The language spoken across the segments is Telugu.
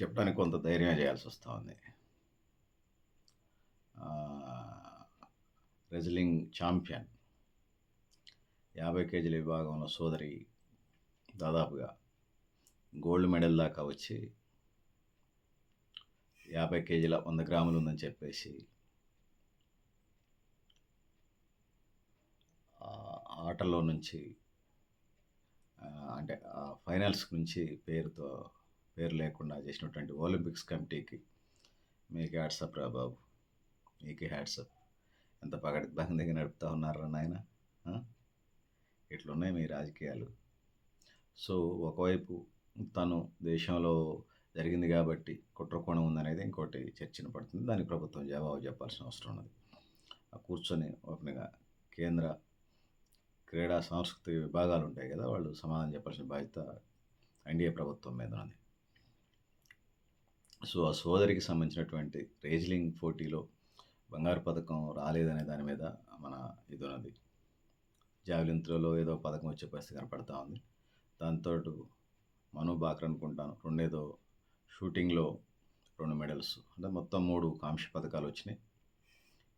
చెప్పడానికి కొంత ధైర్యం చేయాల్సి వస్తూ ఉంది రెజ్లింగ్ ఛాంపియన్ యాభై కేజీల విభాగంలో సోదరి దాదాపుగా గోల్డ్ మెడల్ దాకా వచ్చి యాభై కేజీల వంద గ్రాములు ఉందని చెప్పేసి ఆటలో నుంచి అంటే ఫైనల్స్ నుంచి పేరుతో పేరు లేకుండా చేసినటువంటి ఒలింపిక్స్ కమిటీకి మీకు హ్యాట్సప్ రా బాబు. మీకే హ్యాట్సప్ ఎంత పగడబందిగా నడుపుతా ఉన్నారా నాయన? ఇట్లున్నాయి మీ రాజకీయాలు. సో ఒకవైపు తను దేశంలో జరిగింది కాబట్టి కుట్రకోణం ఉందనేది ఇంకోటి చర్చన పడుతుంది. దానికి ప్రభుత్వం జవాబు చెప్పాల్సిన అవసరం ఉన్నది. ఆ కూర్చొని ఓపెన్గా కేంద్ర క్రీడా సాంస్కృతిక విభాగాలు ఉంటాయి కదా వాళ్ళు సమాధానం చెప్పాల్సిన బాధ్యత ఎన్డీఏ ప్రభుత్వం మీద ఉన్నది. సో ఆ సోదరికి సంబంధించినటువంటి రేజ్లింగ్ పోటీలో బంగారు పథకం రాలేదనే దాని మీద మన ఇది ఉన్నది జావెలిన్ త్రోలో ఏదో పథకం వచ్చే పరిస్థితి కనపడతా ఉంది. దాంతో మను బాకర్ అనుకుంటాను. రెండేదో షూటింగ్లో రెండు మెడల్స్. అంటే మొత్తం మూడు కాంక్ష పథకాలు వచ్చినాయి.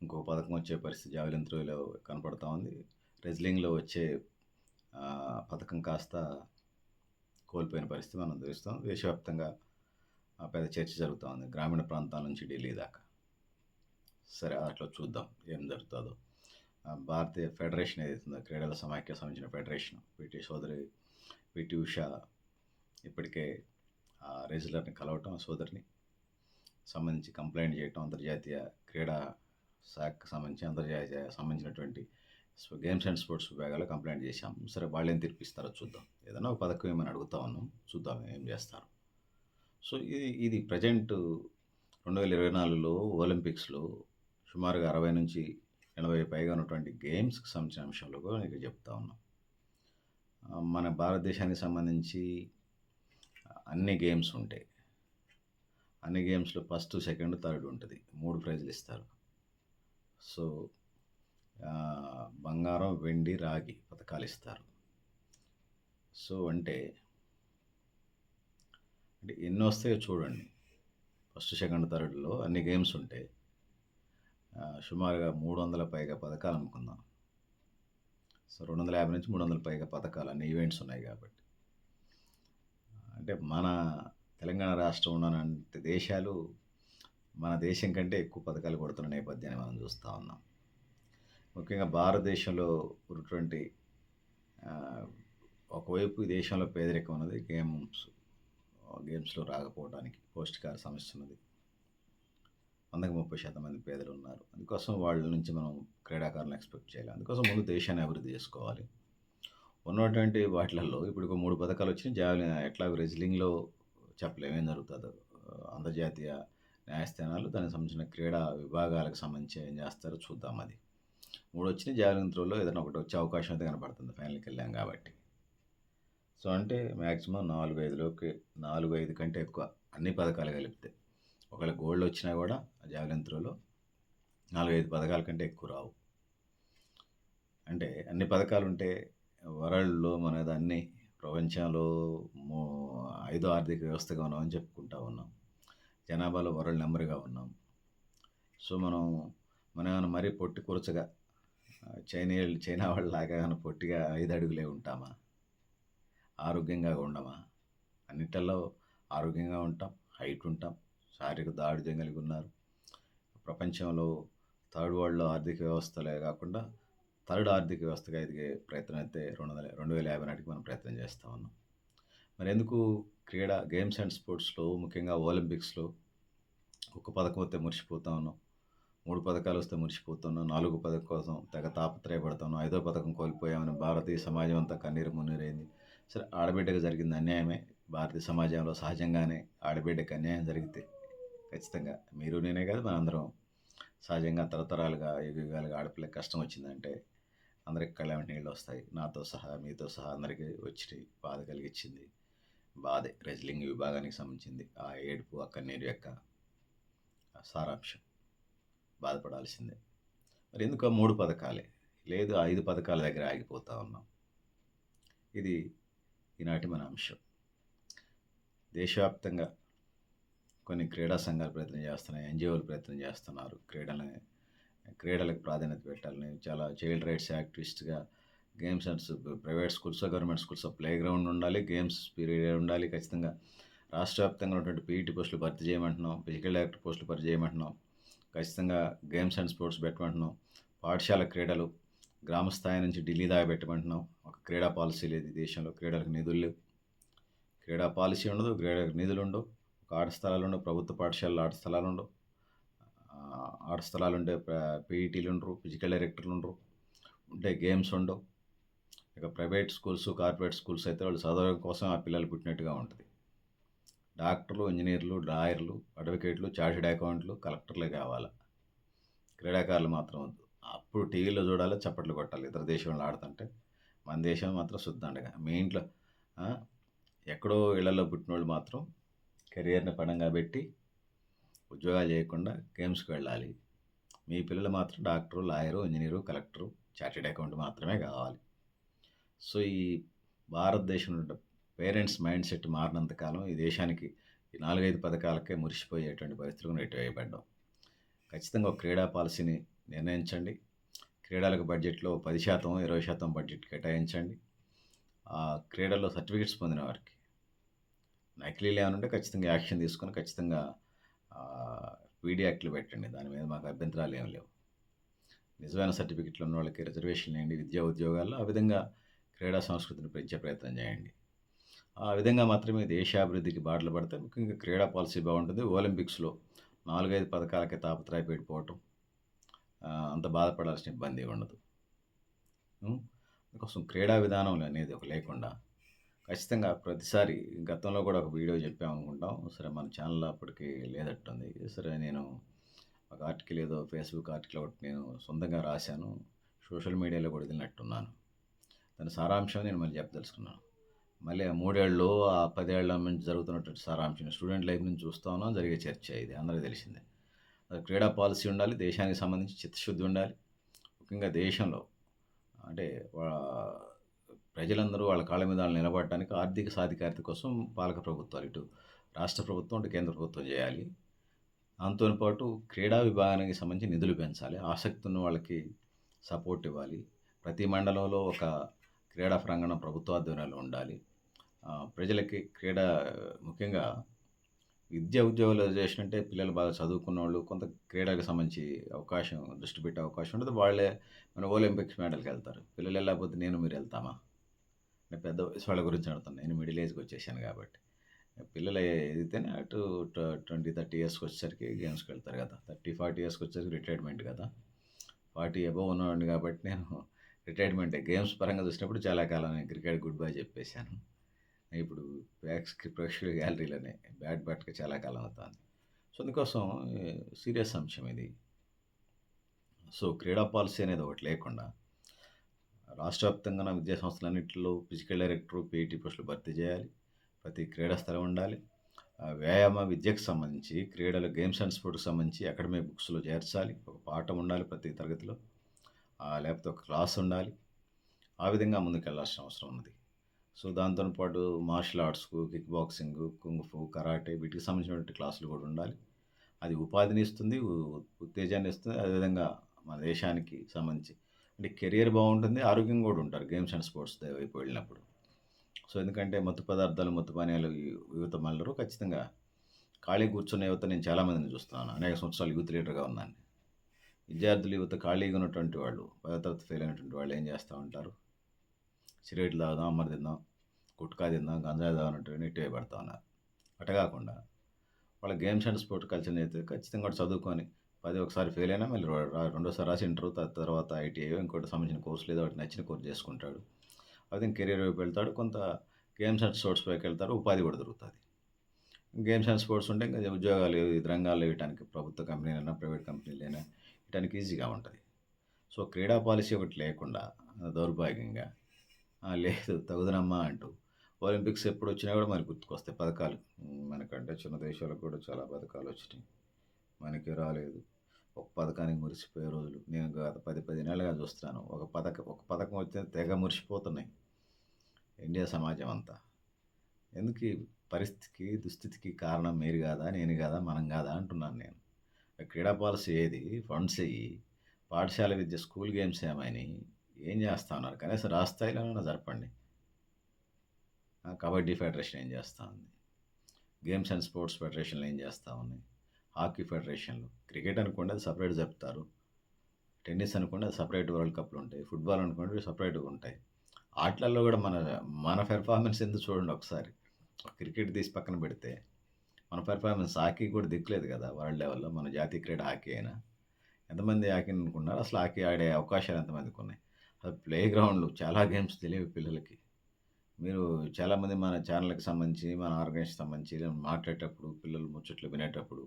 ఇంకో పథకం వచ్చే పరిస్థితి జావెలిన్ త్రోలో కనపడతా ఉంది. రెజ్లింగ్లో వచ్చే పథకం కాస్త కోల్పోయిన పరిస్థితి మనం తెలుస్తాం. దేశవ్యాప్తంగా పెద్ద చర్చ జరుగుతూ ఉంది. గ్రామీణ ప్రాంతాల నుంచి ఢిల్లీ దాకా. సరే అట్లా చూద్దాం ఏం జరుగుతుందో. భారతీయ ఫెడరేషన్ ఏదైతుందో క్రీడల సమాఖ్య సంబంధించిన ఫెడరేషన్ పిటి సోదరి పిటి ఉష ఇప్పటికే ఆ కలవటం సోదరిని సంబంధించి కంప్లైంట్ చేయటం అంతర్జాతీయ క్రీడా శాఖకు సంబంధించి అంతర్జాతీయ సంబంధించినటువంటి గేమ్స్ అండ్ స్పోర్ట్స్ విభాగాలు కంప్లైంట్ చేశాం. సరే వాళ్ళు ఏం తీర్పిస్తారో చూద్దాం. ఏదైనా ఒక పథకం ఏమైనా అడుగుతా ఉన్నాం. చూద్దాం ఏం చేస్తారు. సో ఇది ఇది ప్రజెంట్ రెండు వేల ఇరవై నాలుగులో ఒలింపిక్స్లో సుమారుగా అరవై నుంచి ఎనభై పైగా ఉన్నటువంటి గేమ్స్కి సంబంధించిన అంశాలు కూడా నీకు చెప్తా ఉన్నాం. మన భారతదేశానికి సంబంధించి అన్ని గేమ్స్ ఉంటాయి. అన్ని గేమ్స్లో ఫస్ట్ సెకండ్ థర్డ్ ఉంటుంది. మూడు ప్రైజులు ఇస్తారు. సో బంగారం వెండి రాగి పథకాలు ఇస్తారు. సో అంటే అంటే ఎన్ని వస్తాయో చూడండి. ఫస్ట్ సెకండ్ థర్డ్లో అన్ని గేమ్స్ ఉంటాయి. సుమారుగా మూడు వందల పైగా పథకాలు అనుకుందాం సో రెండు వందల యాభై నుంచి మూడు వందల పైగా పథకాలు అన్ని ఈవెంట్స్ ఉన్నాయి కాబట్టి. అంటే మన తెలంగాణ రాష్ట్రం ఉన్నటువంటి దేశాలు మన దేశం కంటే ఎక్కువ పథకాలు కొడుతున్న నేపథ్యాన్ని మనం చూస్తూ ఉన్నాం. ముఖ్యంగా భారతదేశంలో ఉన్నటువంటి ఒకవైపు ఈ దేశంలో పేదరికం ఉన్నది గేమ్స్. గేమ్స్లో రాకపోవడానికి పౌష్టికార సమస్య ఉన్నది వందకి ముప్పై శాతం మంది పేదలు ఉన్నారు అందుకోసం వాళ్ళ నుంచి మనం క్రీడాకారులను ఎక్స్పెక్ట్ చేయాలి. అందుకోసం ముందు దేశాన్ని అభివృద్ధి చేసుకోవాలి. ఉన్నటువంటి వాటిలలో ఇప్పుడు ఒక మూడు పథకాలు వచ్చినాయి జావెలిన్ ఎట్లా రెజ్లింగ్లో చెప్పలేము ఏం జరుగుతుందో. అంతర్జాతీయ న్యాయస్థానాలు దానికి సంబంధించిన క్రీడా విభాగాలకు సంబంధించి ఏం చేస్తారో చూద్దాం అది. మూడు వచ్చిన జావెలిన్ త్రోలో ఏదైనా ఒకటి వచ్చే అవకాశం అయితే కనపడుతుంది. ఫైనల్కి వెళ్ళాం కాబట్టి. సో అంటే మ్యాక్సిమం నాలుగు ఐదులోకి నాలుగు ఐదు కంటే ఎక్కువ అన్ని పథకాలు కలిపితే ఒకవేళ గోల్డ్ వచ్చినా కూడా జావెలిన్ త్రోలో నాలుగు ఐదు పథకాల కంటే ఎక్కువ రావు. అంటే అన్ని పథకాలు ఉంటే వరల్డ్లో మనది అన్ని ప్రపంచంలో మో ఐదో ఆర్థిక వ్యవస్థగా ఉన్నామని చెప్పుకుంటా ఉన్నాం. జనాభాలో వరల్డ్ నెంబర్గా ఉన్నాం. సో మనం మనం ఏమైనా మరీ పొట్టి కూర్చగా చైనా చైనా వాళ్ళలాగా ఏమైనా పొట్టిగా ఐదు అడుగులే ఉంటామా? ఆరోగ్యంగా ఉండమా? అన్నిటిలో ఆరోగ్యంగా ఉంటాం హైట్ ఉంటాం శారీరక దాడుద్యం కలిగి ఉన్నారు. ప్రపంచంలో థర్డ్ వరల్డ్లో ఆర్థిక వ్యవస్థలే కాకుండా థర్డ్ ఆర్థిక వ్యవస్థగా ఎదిగే ప్రయత్నం అయితే రెండు వందల రెండు వేల యాభై నాటికి మనం ప్రయత్నం చేస్తూ ఉన్నాం. మరి ఎందుకు క్రీడా గేమ్స్ అండ్ స్పోర్ట్స్లో ముఖ్యంగా ఒలింపిక్స్లో ఒక పథకం వస్తే మురిసిపోతా ఉన్నాం. మూడు పథకాలు వస్తే మురిసిపోతున్నాం నాలుగు పథకం కోసం తెగ తాపత్రయపడుతున్నాం ఐదో పథకం కోల్పోయామని భారతీయ సమాజం అంతా కన్నీరు మున్నీరైంది. సరే ఆడబిడ్డకు జరిగింది అన్యాయమే. భారతీయ సమాజంలో సహజంగానే ఆడబిడ్డకు అన్యాయం జరిగితే ఖచ్చితంగా మీరు నేనే కాదు మనందరం సహజంగా తరతరాలుగా యుగాలుగా ఆడపిల్లకి కష్టం వచ్చిందంటే అందరికి కళ్ళ నీళ్ళు వస్తాయి. నాతో సహా మీతో సహా అందరికీ వచ్చి బాధ కలిగించింది. బాధే రెజ్లింగ్ విభాగానికి సంబంధించింది. ఆ ఏడుపు ఆ కన్నీరు యొక్క సారాంశం. బాధపడాల్సిందే. మరి ఎందుకు ఆ మూడు పథకాలే? లేదు ఐదు పథకాల దగ్గర ఆగిపోతూ ఉన్నాం. ఇది ఈనాటి మన అంశం. దేశవ్యాప్తంగా కొన్ని క్రీడా సంఘాలు ప్రయత్నం చేస్తున్నాయి ఎన్జిఓలు ప్రయత్నం చేస్తున్నారు. క్రీడలని క్రీడలకు ప్రాధాన్యత పెట్టాలని చాలా child rights యాక్టివిస్ట్గా games and private schools government schools playground ఉండాలి గేమ్స్ పీరియడ్ ఉండాలి ఖచ్చితంగా రాష్ట్ర వ్యాప్తంగా ఉన్నటువంటి పీఈటీ పోస్టులు భర్తీ చేయమంటున్నాం ఫిజికల్ యాక్టివ్ పోస్టులు భర్తీ చేయమంటున్నాం ఖచ్చితంగా గేమ్స్ అండ్ స్పోర్ట్స్ పెట్టమంటున్నాం పాఠశాల క్రీడలు గ్రామ స్థాయి నుంచి ఢిల్లీ దాకా పెట్టమంటున్నాం. ఒక క్రీడా పాలసీ లేదు ఈ దేశంలో. క్రీడలకు నిధులు లేవు. క్రీడా పాలసీ ఉండదు క్రీడలకు నిధులు ఉండవు. ఒక ఆట స్థలాలు ఉండవు ప్రభుత్వ పాఠశాలలో ఆట స్థలాలు ఉండవు. ఆట స్థలాలు ఉంటే పీఈటీలు ఉండరు ఫిజికల్ డైరెక్టర్లు ఉండరు. ఉంటే గేమ్స్ ఉండవు. ఇక ప్రైవేట్ స్కూల్స్ కార్పొరేట్ స్కూల్స్ అయితే వాళ్ళు చదవడం కోసం ఆ పిల్లలు పుట్టినట్టుగా ఉంటుంది. డాక్టర్లు ఇంజనీర్లు లాయర్లు అడ్వకేట్లు చార్టెడ్ అకౌంట్లు కలెక్టర్లే కావాలి. క్రీడాకారులు మాత్రం వద్దు. అప్పుడు టీవీలో చూడాలి చప్పట్లు కొట్టాలి ఇతర దేశంలో ఆడుతుంటే. మన దేశం మాత్రం శుద్ధండగా మీ ఇంట్లో ఎక్కడో ఇళ్ళలో పుట్టిన వాళ్ళు మాత్రం కెరియర్ని పడంగా పెట్టి ఉద్యోగాలు చేయకుండా గేమ్స్కి వెళ్ళాలి. మీ పిల్లలు మాత్రం doctor lawyer engineer collector chartered account మాత్రమే కావాలి. సో ఈ భారతదేశంలో పేరెంట్స్ మైండ్ సెట్ మారినంత కాలం ఈ దేశానికి ఈ నాలుగైదు పథకాలకే మురిసిపోయేటువంటి పరిస్థితులకు నెట్టివేయబడ్డాం ఖచ్చితంగా ఒక క్రీడా పాలసీని నిర్ణయించండి. క్రీడలకు బడ్జెట్లో పది శాతం ఇరవై శాతం బడ్జెట్ కేటాయించండి. ఆ క్రీడల్లో సర్టిఫికెట్స్ పొందిన వారికి నకిలీలు ఏమైనా ఉంటే ఖచ్చితంగా యాక్షన్ తీసుకొని ఖచ్చితంగా పీడీ యాక్ట్లు పెట్టండి. దాని మీద మాకు అభ్యంతరాలు ఏం లేవు. నిజమైన సర్టిఫికెట్లు ఉన్న వాళ్ళకి రిజర్వేషన్ వేయండి. విద్యా ఉద్యోగాల్లో ఆ విధంగా క్రీడా సంస్కృతిని పెంచే ప్రయత్నం చేయండి. ఆ విధంగా మాత్రమే దేశాభివృద్ధికి బాటలు పడితే ముఖ్యంగా క్రీడా పాలసీ బాగుంటుంది. ఒలింపిక్స్లో నాలుగైదు పథకాలకే తాపత్రయపెట్టిపోవటం ఆ, అంత బాధపడాల్సిన ఇబ్బంది ఉండదు కోసం అందుకోసం క్రీడా విధానం అనేది ఒక లేకుండా ఖచ్చితంగా ప్రతిసారి గతంలో కూడా ఒక వీడియో చెప్పామనుకుంటాం. సరే మన ఛానల్ అప్పటికి లేదట్టుంది. సరే నేను ఒక ఆర్టికల్ ఏదో ఫేస్బుక్ ఆర్టికల్ ఒకటి నేను సొంతంగా రాశాను. సోషల్ మీడియాలో కూడా వదిలినట్టున్నాను. దాని సారాంశం నేను మళ్ళీ చెప్పదలుచుకున్నాను. మళ్ళీ ఆ మూడేళ్ళు ఆ పదేళ్ళ నుంచి జరుగుతున్నటువంటి సారాంశం స్టూడెంట్ లైఫ్ నుంచి చూస్తా ఉన్నాం జరిగే చర్చ ఇది. అందరికీ తెలిసిందే. క్రీడా పాలసీ ఉండాలి దేశానికి సంబంధించి చిత్తశుద్ధి ఉండాలి. ముఖ్యంగా దేశంలో అంటే ప్రజలందరూ వాళ్ళ కాళ్ళ మీద వాళ్ళు నిలబడటానికి ఆర్థిక సాధికారత కోసం పాలక ప్రభుత్వాలు ఇటు రాష్ట్ర ప్రభుత్వం అంటే కేంద్ర ప్రభుత్వం చేయాలి. దాంతో పాటు క్రీడా విభాగానికి సంబంధించి నిధులు పెంచాలి. ఆసక్తి ఉన్న వాళ్ళకి సపోర్ట్ ఇవ్వాలి. ప్రతి మండలంలో ఒక క్రీడా ప్రాంగణం ప్రభుత్వ ఆధ్వర్యంలో ఉండాలి. ప్రజలకి క్రీడా ముఖ్యంగా విద్యా ఉద్యోగాలు చేసినంటే పిల్లలు బాగా చదువుకున్న వాళ్ళు కొంత క్రీడలకు సంబంధించి అవకాశం దృష్టి పెట్టే అవకాశం ఉంటుంది వాళ్ళే మన ఒలింపిక్స్ మెడల్కి వెళ్తారు. పిల్లలు వెళ్ళకపోతే నేను మీరు వెళ్తామా? నేను పెద్ద వయసు వాళ్ళ గురించి అడుగుతాను నేను మిడిల్ ఏజ్కి వచ్చేసాను కాబట్టి. పిల్లలు ఎదిగితేనే అటు ట్వంటీ థర్టీ ఇయర్స్కి వచ్చేసరికి గేమ్స్కి వెళ్తారు కదా. థర్టీ ఫార్టీ ఇయర్స్కి వచ్చేసరికి రిటైర్మెంట్ కదా. ఫార్టీ అబవ్ ఉన్నవాడిని కాబట్టి నేను రిటైర్మెంట్. గేమ్స్ పరంగా చూసినప్పుడు చాలా కాలం నేను క్రికెట్ గుడ్ బై చెప్పేశాను. ఇప్పుడు ప్యాక్స్కి ప్రేక్షకుల గ్యాలరీలోనే బ్యాట్ బ్యాట్కి చాలా కాలం అవుతుంది. సో అందుకోసం సీరియస్ అంశం ఇది. సో క్రీడా పాలసీ అనేది ఒకటి లేకుండా రాష్ట్ర వ్యాప్తంగా విద్యా సంస్థలన్నింటిలో ఫిజికల్ డైరెక్టర్ పీఈటీ పోస్టులు భర్తీ చేయాలి. ప్రతి క్రీడా స్థలం ఉండాలి. ఆ, వ్యాయామ విద్యకు సంబంధించి క్రీడలు గేమ్స్ అండ్ స్పోర్ట్స్కి సంబంధించి అకాడమీ బుక్స్లో చేర్చాలి. ఒక పాఠం ఉండాలి ప్రతి తరగతిలో. ఆ, లేకపోతే ఒక క్లాస్ ఉండాలి. ఆ విధంగా ముందుకెళ్ళాల్సిన అవసరం ఉన్నది. సో దాంతోపాటు martial ఆర్ట్స్కు kick boxing kung fu karate వీటికి సంబంధించినటువంటి క్లాసులు కూడా ఉండాలి. అది ఉపాధిని ఇస్తుంది ఉత్తేజాన్ని ఇస్తుంది. అదేవిధంగా మన దేశానికి సంబంధించి అంటే కెరియర్ బాగుంటుంది ఆరోగ్యం కూడా ఉంటారు గేమ్స్ అండ్ స్పోర్ట్స్ వైపు వెళ్ళినప్పుడు. సో ఎందుకంటే మత్తు పదార్థాలు మత్తు పానీయాలు యువత మళ్ళరు. ఖచ్చితంగా ఖాళీ కూర్చున్న యువత నేను చాలామందిని చూస్తున్నాను. అనేక సంవత్సరాలు యూత్ లీడర్గా ఉన్నాను. విద్యార్థులు యువత ఖాళీగా ఉన్నటువంటి వాళ్ళు పదో తరగతి ఫెయిల్ అయినటువంటి వాళ్ళు ఏం చేస్తూ ఉంటారు? సిగరెట్లు తాగుదాం అమ్మరి తిందాం గుట్కా తిందాం గంజాయి తాగుదాం అంటే నెట్టివే పడుతూ ఉన్నారు. అట కాకుండా వాళ్ళ గేమ్స్ అండ్ స్పోర్ట్స్ కల్చర్ అయితే ఖచ్చితంగా చదువుకొని పది ఒకసారి ఫెయిల్ అయినా మళ్ళీ రెండోసారి రాసి ఇంటర్ తర్వాత ఐటీఐ ఇంకోటి సంబంధించిన కోర్సు లేదా ఒకటి నచ్చిన కోర్సు చేసుకుంటాడు. అదే కెరీర్ వైపు వెళ్తాడు కొంత గేమ్స్ అండ్ స్పోర్ట్స్ వైపు వెళ్తాడు ఉపాధి కూడా దొరుకుతుంది. గేమ్స్ అండ్ స్పోర్ట్స్ ఉంటే ఇంకా ఉద్యోగాలు ఈ రంగాల్లో ఇవ్వడానికి ప్రభుత్వ కంపెనీలైనా ప్రైవేట్ కంపెనీలైనా ఇవ్వడానికి ఈజీగా ఉంటుంది. సో క్రీడా పాలసీ ఒకటి లేకుండా దౌర్భాగ్యంగా లేదు తగుదనమ్మా అంటూ. ఒలింపిక్స్ ఎప్పుడు వచ్చినా కూడా మనకు గుర్తుకొస్తాయి పథకాలు. మనకంటే చిన్న దేశాలకు కూడా చాలా పథకాలు వచ్చినాయి. మనకి రాలేదు. ఒక పథకానికి మురిసిపోయే రోజులు. నేను గత పది పది నెలలుగా చూస్తున్నాను. ఒక పథకం ఒక పథకం వచ్చిన తెగ మురిసిపోతున్నాయి. ఇండియా సమాజం అంతా. ఎందుకు ఈ పరిస్థితికి, దుస్థితికి కారణం మీరు కాదా నేను కాదా మనం కాదా అంటున్నాను నేను. క్రీడా పాలసీ ఏది? ఫండ్స్ అయ్యి పాఠశాల విద్య స్కూల్ గేమ్స్ ఏమైనా ఏం చేస్తా ఉన్నారు? కనీసం రాష్ట్ర జరపండి. కబడ్డీ ఫెడరేషన్ ఏం చేస్తూ ఉంది? గేమ్స్ అండ్ స్పోర్ట్స్ ఫెడరేషన్‌లు ఏం చేస్తూ ఉన్నాయి? హాకీ ఫెడరేషన్‌లు. క్రికెట్ అనుకోండి అది సపరేట్ జరుపుతారు. టెన్నిస్ అనుకోండి అది సపరేట్ వరల్డ్ కప్‌లుంటాయి. ఫుట్‌బాల్ అనుకోండి సపరేట్గా ఉంటాయి. ఆటలలో కూడా మన మన పెర్ఫార్మెన్స్ ఎందుకు చూడండి ఒకసారి. క్రికెట్ తీసి పక్కన పెడితే, మన పెర్ఫార్మెన్స్ హాకీ కూడా దిక్కులేదు కదా వరల్డ్ లెవెల్‌లో మన జాతీయ క్రీడ హాకీ అయినా. ఎంతమంది హాకీ అనుకుంటున్నారు? అసలు హాకీ ఆడే అవకాశాలు ఎంతమందికి ఉన్నాయి ప్లే గ్రౌండ్‌లు చాలా గేమ్స్ తెలియవు పిల్లలకి. మీరు చాలామంది మన ఛానల్కి సంబంధించి, మన ఆర్గనైజేషన్‌కి సంబంధించి మాట్లాడేటప్పుడు, పిల్లలు ముచ్చట్లు వినేటప్పుడు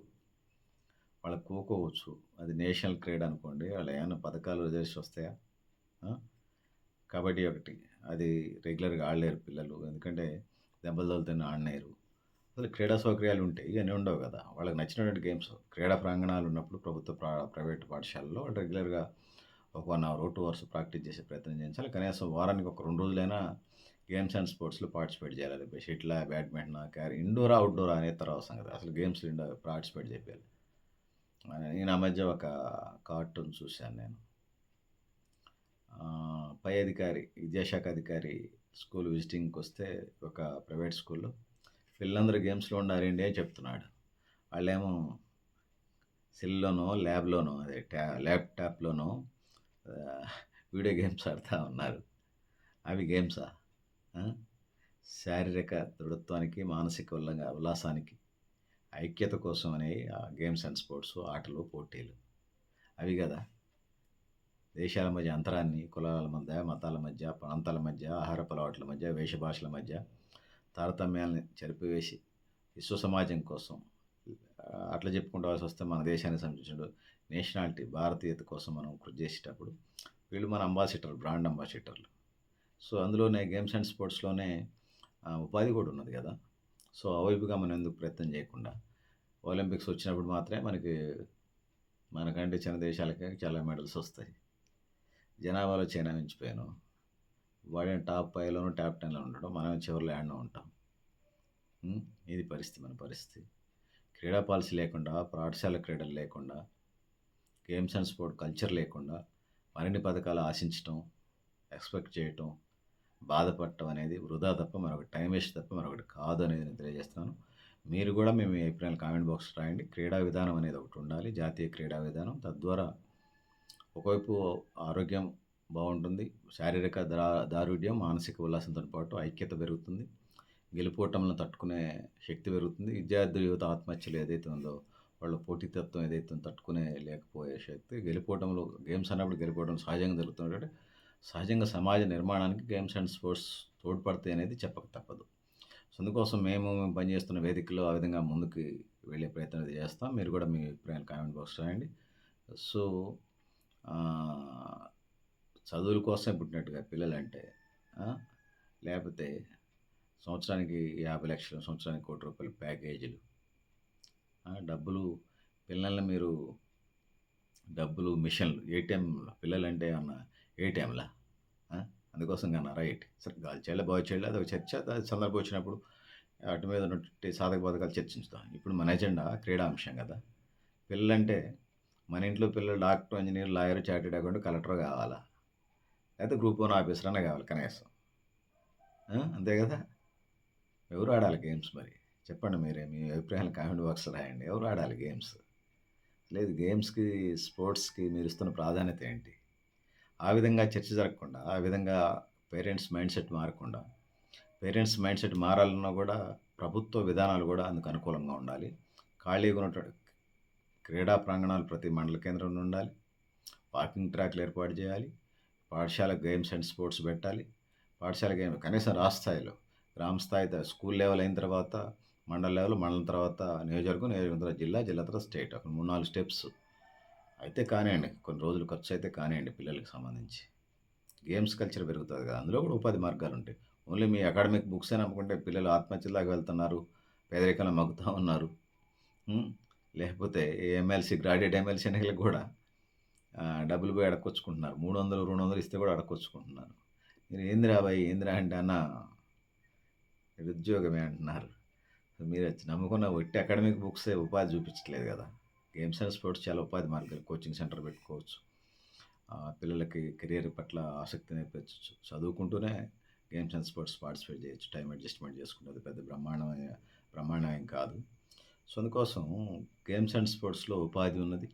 వాళ్ళకి ఖోఖో అది నేషనల్ క్రీడ అనుకోండి. వాళ్ళు ఏమైనా పథకాలు రిజర్వ్స్ వస్తాయా? కబడ్డీ ఒకటి. అది రెగ్యులర్‌గా ఆడలేరు పిల్లలు. ఎందుకంటే దెబ్బలు తగులుతాయని ఆడలేరు అసలు క్రీడా సౌకర్యాలు ఉంటాయి. ఇవన్నీ ఉండవు కదా వాళ్ళకి నచ్చినటువంటి గేమ్స్ క్రీడా ప్రాంగణాలు ఉన్నప్పుడు ప్రభుత్వ ప్రైవేట్ పాఠశాలలో వాళ్ళు రెగ్యులర్‌గా ఒక one hour, two hours practice చేసే ప్రయత్నం చేయించాలి. కనీసం వారానికి ఒక రెండు రోజులైనా గేమ్స్ అండ్ స్పోర్ట్స్‌లో పార్టిసిపేట్ చేయాలి. Shuttle badminton carry indoor outdoor అనే తర్వాత సంగతి. అసలు గేమ్స్‌లో ఇండో పార్టిసిపేట్ చేయాలి నేను ఆ మధ్య ఒక కార్టూన్ చూశాను నేను. పై అధికారి, విద్యాశాఖ అధికారి స్కూల్ విజిటింగ్కి వస్తే ఒక ప్రైవేట్ స్కూల్‌లో పిల్లలందరూ గేమ్స్‌లో ఉండాలండి అని చెప్తున్నాడు. వాళ్ళేమో సెల్‌లోనో, ల్యాబ్‌లోనో అదే ట్యా ల్యాప్‌టాప్‌లోనో వీడియో గేమ్స్ ఆడుతూ ఉన్నారు. అవి గేమ్సా? శారీరక దృఢత్వానికి, మానసిక ఉల్లంగా ఉల్లాసానికి, ఐక్యత కోసం అనే ఆ గేమ్స్ అండ్ స్పోర్ట్స్ ఆటలు, పోటీలు. అవి గదా! దేశాల మధ్య అంతరాన్ని, కులాల మధ్య, మతాల మధ్య, ప్రాంతాల మధ్య, ఆహార అలవాట్ల మధ్య, వేష భాషల మధ్య తారతమ్యాలని చెరిపివేసి విశ్వ సమాజం కోసం అట్లా చెప్పుకుంటూ వస్తే మన దేశాన్ని సంబంధించిన నేషనాలిటీ, భారతీయత కోసం మనం కృషి చేసేటప్పుడు వీళ్ళు మన అంబాసిడర్, బ్రాండ్ అంబాసిడర్‌లు. సో, అందులోనే గేమ్స్ అండ్ స్పోర్ట్స్‌లోనే ఉపాధి కూడా ఉన్నది కదా సో, అవైపుగా మనం ఎందుకు ప్రయత్నం చేయకుండా ఒలింపిక్స్ వచ్చినప్పుడు మాత్రమే మనకి మనకంటే చిన్న దేశాలకే చాలా మెడల్స్ వస్తాయి. జనాభాలో చైనా మించిపోయాను. వాడేమో టాప్ ఫైవ్లోనూ టాప్ టెన్లో ఉండడం మనం చివరిలో ల్యాండ్లో ఉంటాం. ఇది పరిస్థితి మన పరిస్థితి. క్రీడా పాలసీ లేకుండా, పాఠశాల క్రీడలు లేకుండా, గేమ్స్ అండ్ స్పోర్ట్ కల్చర్ లేకుండా మరిన్ని పథకాలు ఆశించటం, ఎక్స్‌పెక్ట్ చేయటం, బాధపడటం అనేది వృధా తప్ప మరొకటి టైం వేస్ట్ తప్ప మరొకటి కాదు అనేది నేను తెలియజేస్తున్నాను. మీరు కూడా మేము మీ అభిప్రాయాలు కామెంట్ బాక్స్ రాయండి. క్రీడా విధానం అనేది ఒకటి ఉండాలి. జాతీయ క్రీడా విధానం. తద్వారా ఒకవైపు ఆరోగ్యం బాగుంటుంది శారీరక దా దారుఢ్యం, మానసిక ఉల్లాసంతో పాటు ఐక్యత పెరుగుతుంది. గెలుపోటములను తట్టుకునే శక్తి పెరుగుతుంది. విద్యార్థుల యువత ఆత్మహత్యలు ఏదైతే ఉందో, వాళ్ళ పోటీతత్వం ఏదైతే తట్టుకునే లేకపోయే శక్తి గెలిపోవడంలో గేమ్స్ అన్నప్పుడు గెలిపోవడం సహజంగా జరుగుతుంది సహజంగా సమాజ నిర్మాణానికి గేమ్స్ అండ్ స్పోర్ట్స్ తోడ్పడతాయి అనేది చెప్పక తప్పదు. సో, అందుకోసం మేము పనిచేస్తున్న వేదికలో ఆ విధంగా ముందుకు వెళ్ళే ప్రయత్నం అయితే చేస్తాం. మీరు కూడా మీ అభిప్రాయాలు కామెంట్ బాక్స్ రాయండి. సో, చదువుల కోసమే పుట్టినట్టుగా పిల్లలంటే లేకపోతే సంవత్సరానికి యాభై లక్షలు సంవత్సరానికి కోటి రూపాయల ప్యాకేజీలు. డబ్బులు పిల్లల్ని మీరు డబ్బులు, మిషన్‌లు ఏటీఎంలు పిల్లలంటే ఏమన్నా ఏటీఎంలా? అందుకోసం కన్నా రైట్ సరే గాలి చేయాలి బాయ్ చైల్డా అదొక చర్చ. అది సందర్భం వచ్చినప్పుడు వాటి మీద ఉన్నటువంటి సాధక బాధకాలు చర్చించుతాం ఇప్పుడు మన ఎజెండా క్రీడా అంశం కదా పిల్లలంటే మన ఇంట్లో పిల్లలు doctor, engineer lawyer, chartered account collector కావాలా? లేకపోతే గ్రూప్ వన్ ఆఫీసర్ అన్నా కావాలి కనీసం. అంతే కదా ఎవరు ఆడాలి గేమ్స్ మరి? చెప్పండి మీరే. మీ అభిప్రాయాలు కామెంట్ బాక్స్ రాయండి. ఎవరు ఆడాలి గేమ్స్? లేదు గేమ్స్‌కి, స్పోర్ట్స్‌కి మీరిస్తున్న ప్రాధాన్యత ఏంటి? ఆ విధంగా చర్చ జరగకుండా, ఆ విధంగా పేరెంట్స్ మైండ్ సెట్ మారకుండా, పేరెంట్స్ మైండ్ సెట్ మారాలన్నా కూడా ప్రభుత్వ విధానాలు కూడా అందుకు అనుకూలంగా ఉండాలి. ఖాళీగా ఉన్నటువంటి క్రీడా ప్రాంగణాలు ప్రతి మండల కేంద్రంలో ఉండాలి. వాకింగ్ ట్రాక్‌లు ఏర్పాటు చేయాలి. పాఠశాల గేమ్స్ అండ్ స్పోర్ట్స్ పెట్టాలి. పాఠశాల గేమ్ కనీసం రాష్ట్ర స్థాయిలో, గ్రామ స్థాయి స్కూల్ లెవెల్ అయిన తర్వాత మండల లెవెల్, మండలం తర్వాత నియోజకవర్గం, నియోజకవర్గం తర్వాత జిల్లా, జిల్లా తర్వాత స్టేట్. ఒక 3, 4 స్టెప్స్. అయితే కానివ్వండి కొన్ని రోజులు ఖర్చు అయితే కానివ్వండి పిల్లలకి సంబంధించి. గేమ్స్ కల్చర్ పెరుగుతుంది కదా అందులో కూడా ఉపాధి మార్గాలు ఉంటాయి ఓన్లీ మీ అకాడమిక్ బుక్స్ అని నమ్ముకుంటే పిల్లలు ఆత్మహత్యలాగా వెళ్తున్నారు. పేదరికంలో మగ్గుతూ ఉన్నారు. లేకపోతే ఎమ్మెల్సీ గ్రాడ్యుయేట్ ఎమ్మెల్సీ ఎన్నికలకు కూడా డబ్బులు పోయి అడక్కొచ్చుకుంటున్నారు. 300, 200 ఇస్తే కూడా అడక్కొచ్చుకుంటున్నారు. మీరు ఏందిరా బాయ్! ఏందిరా అంటే అన్న నిరుద్యోగమే అంటున్నారు. మీరు నమ్ముకున్న ఒట్టి అకాడమిక్ బుక్సే ఉపాధి చూపించట్లేదు కదా! గేమ్స్ అండ్ స్పోర్ట్స్ చాలా ఉపాధి మార్గాలు. కోచింగ్ సెంటర్ పెట్టుకోవచ్చు. పిల్లలకి కెరియర్ పట్ల ఆసక్తి నేర్పించవచ్చు చదువుకుంటూనే గేమ్స్ అండ్ స్పోర్ట్స్ పార్టిసిపేట్ చేయొచ్చు. టైం అడ్జస్ట్‌మెంట్ చేసుకుంటుంది పెద్ద బ్రహ్మాండమైన బ్రహ్మాండమేం ఏం కాదు. సో, అందుకోసం గేమ్స్ అండ్ స్పోర్ట్స్‌లో ఉపాధి ఉన్నది.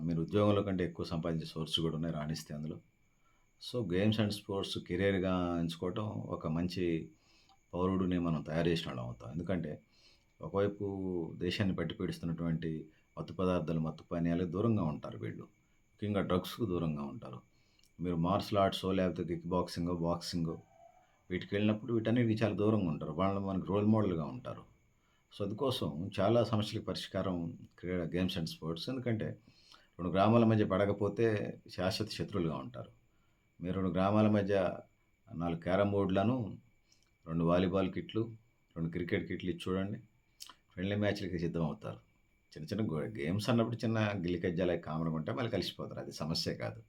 మీరు ఉద్యోగంలో కంటే ఎక్కువ సంపాదించే సోర్స్ కూడా ఉన్నాయి రాణిస్తే అందులో. సో, గేమ్స్ అండ్ స్పోర్ట్స్ కెరియర్‌గా ఎంచుకోవటం ఒక మంచి పౌరుడిని మనం తయారు చేసిన వాళ్ళం అవుతాం. ఎందుకంటే ఒకవైపు దేశాన్ని పట్టి పీడిస్తున్నటువంటి మత్తు పదార్థాలు, మత్తు పానీయాలకు దూరంగా ఉంటారు వీళ్ళు. ముఖ్యంగా డ్రగ్స్‌కు దూరంగా ఉంటారు. మీరు మార్షల్ ఆర్ట్స్ లేకపోతే కిక్ బాక్సింగ్ బాక్సింగ్ వీటికి వెళ్ళినప్పుడు వీటన్నిటికి చాలా దూరంగా ఉంటారు. వాళ్ళు మనకు రోల్ మోడల్‌గా ఉంటారు. సో, అందుకోసం చాలా సమస్యలకు పరిష్కారం క్రీడా గేమ్స్ అండ్ స్పోర్ట్స్. ఎందుకంటే రెండు గ్రామాల మధ్య పడకపోతే శాశ్వత శత్రువులుగా ఉంటారు. మీరు రెండు గ్రామాల మధ్య నాలుగు క్యారమ్ బోర్డ్‌లను, రెండు వాలీబాల్ కిట్లు, రెండు క్రికెట్ కిట్లు ఇచ్చి చూడండి. ఫ్రెండ్లీ మ్యాచ్‌లకి సిద్ధమవుతారు. చిన్న చిన్న గేమ్స్ అన్నప్పుడు చిన్న గిల్లి కజ్జాలు కామన్‌గా ఉంటాయి. మళ్ళీ కలిసిపోతారు. అది సమస్య కాదు.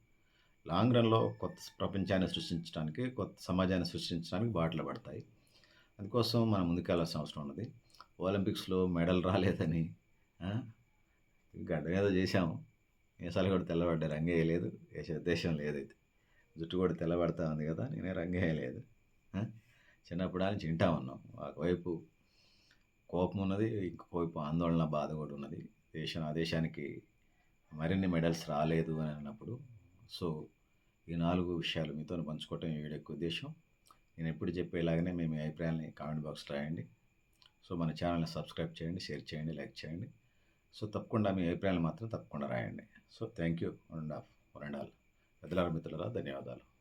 లాంగ్ రన్‌లో కొత్త ప్రపంచాన్ని సృష్టించడానికి, కొత్త సమాజాన్ని సృష్టించడానికి బాటలు పడతాయి. అందుకోసం మనం ముందుకెళ్ళాల్సిన అవసరం ఉన్నది. ఒలింపిక్స్‌లో మెడల్ రాలేదని గడ్డ మీద ఏదో చేశాము. మీసాలు కూడా తెల్లబడ్డా రంగేయలేదు. ఏసే ఉద్దేశం లేదైతే. జుట్టు కూడా తెల్లబడతా ఉంది కదా! నేనే రంగేయలేదు. చిన్నప్పుడు నుంచి వింటా ఉన్నాం. ఒకవైపు కోపం ఉన్నది. ఇంకోవైపు ఆందోళన, బాధ కూడా ఉన్నది. దేశం ఆ దేశానికి మరిన్ని మెడల్స్ రాలేదు అని అన్నప్పుడు సో, ఈ నాలుగు విషయాలు మీతో పంచుకోవటం ఈ వీడియో ఉద్దేశం ఉద్దేశ్యం. నేను ఎప్పుడు చెప్పేలాగానే మీ మీ కామెంట్ బాక్స్‌లో రాయండి. సో, మన ఛానెల్‌ని సబ్స్క్రైబ్ చేయండి, షేర్ చేయండి, లైక్ చేయండి. సో, తప్పకుండా మీ అభిప్రాయాలు మాత్రం తప్పకుండా రాయండి. So, thank you one and half one and all. పెద్దలారా, మిత్రులరా ధన్యవాదాలు.